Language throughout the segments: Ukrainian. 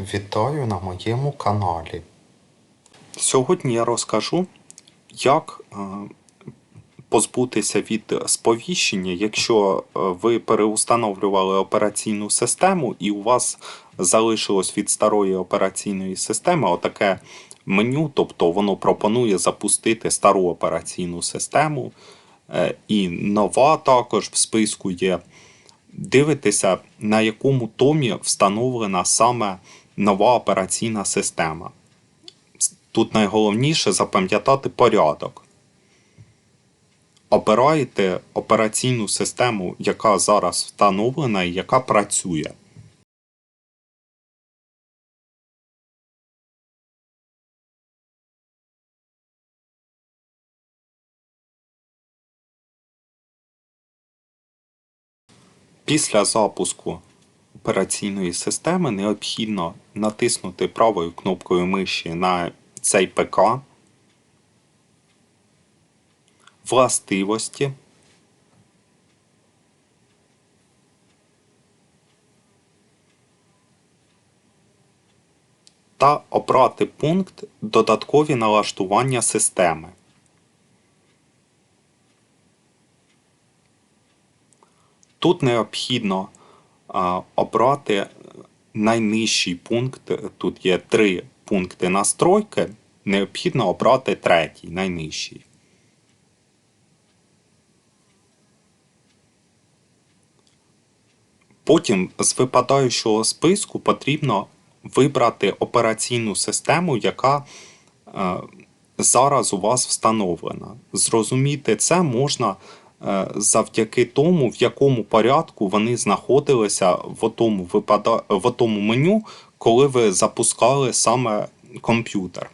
Вітаю на моєму каналі. Сьогодні я розкажу, як е, позбутися від сповіщення, якщо е, ви переустановлювали операційну систему і у вас залишилось від старої операційної системи отаке меню, тобто воно пропонує запустити стару операційну систему, е, і нова також в списку є. Дивитеся, на якому томі встановлена саме нова операційна система. Тут найголовніше запам'ятати порядок. Обираєте операційну систему, яка зараз встановлена і яка працює. Після запуску операційної системи необхідно натиснути правою кнопкою миші на цей ПК, властивості. Та обрати пункт Додаткові налаштування системи. Тут необхідно обрати найнижчий пункт. Тут є три пункти настройки. Необхідно обрати третій, найнижчий. Потім з випадаючого списку потрібно вибрати операційну систему, яка е, зараз у вас встановлена. Зрозуміти це можна завдяки тому, в якому порядку вони знаходилися в тому, випада... в тому меню, коли ви запускали саме комп'ютер.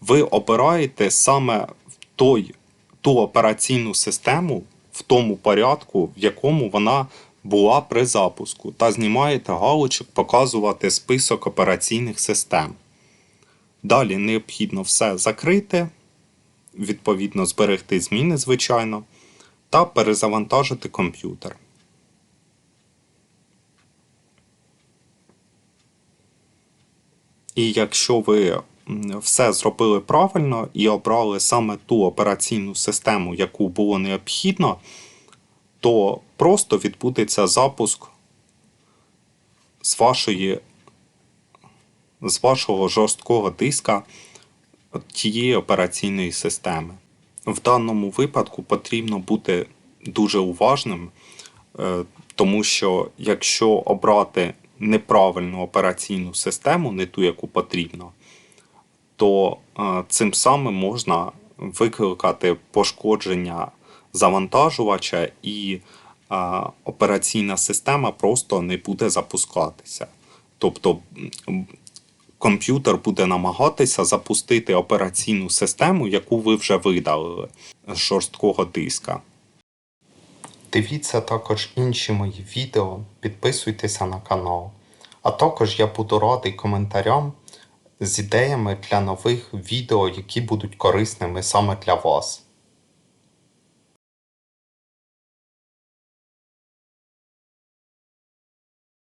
Ви обираєте саме той, ту операційну систему в тому порядку, в якому вона була при запуску, та знімаєте галочок показувати список операційних систем. Далі необхідно все закрити, відповідно зберегти зміни, звичайно, та перезавантажити комп'ютер. І якщо ви все зробили правильно і обрали саме ту операційну систему, яку було необхідно, то просто відбудеться запуск з вашої з вашого жорсткого диска тієї операційної системи. В даному випадку потрібно бути дуже уважним, е, тому що якщо обрати неправильну операційну систему, не ту, яку потрібно, то е, цим самим можна викликати пошкодження завантажувача і е, операційна система просто не буде запускатися. Тобто комп'ютер буде намагатися запустити операційну систему, яку ви вже видалили з жорсткого диска. Дивіться також інші мої відео, підписуйтеся на канал. А також я буду радий коментарям з ідеями для нових відео, які будуть корисними саме для вас.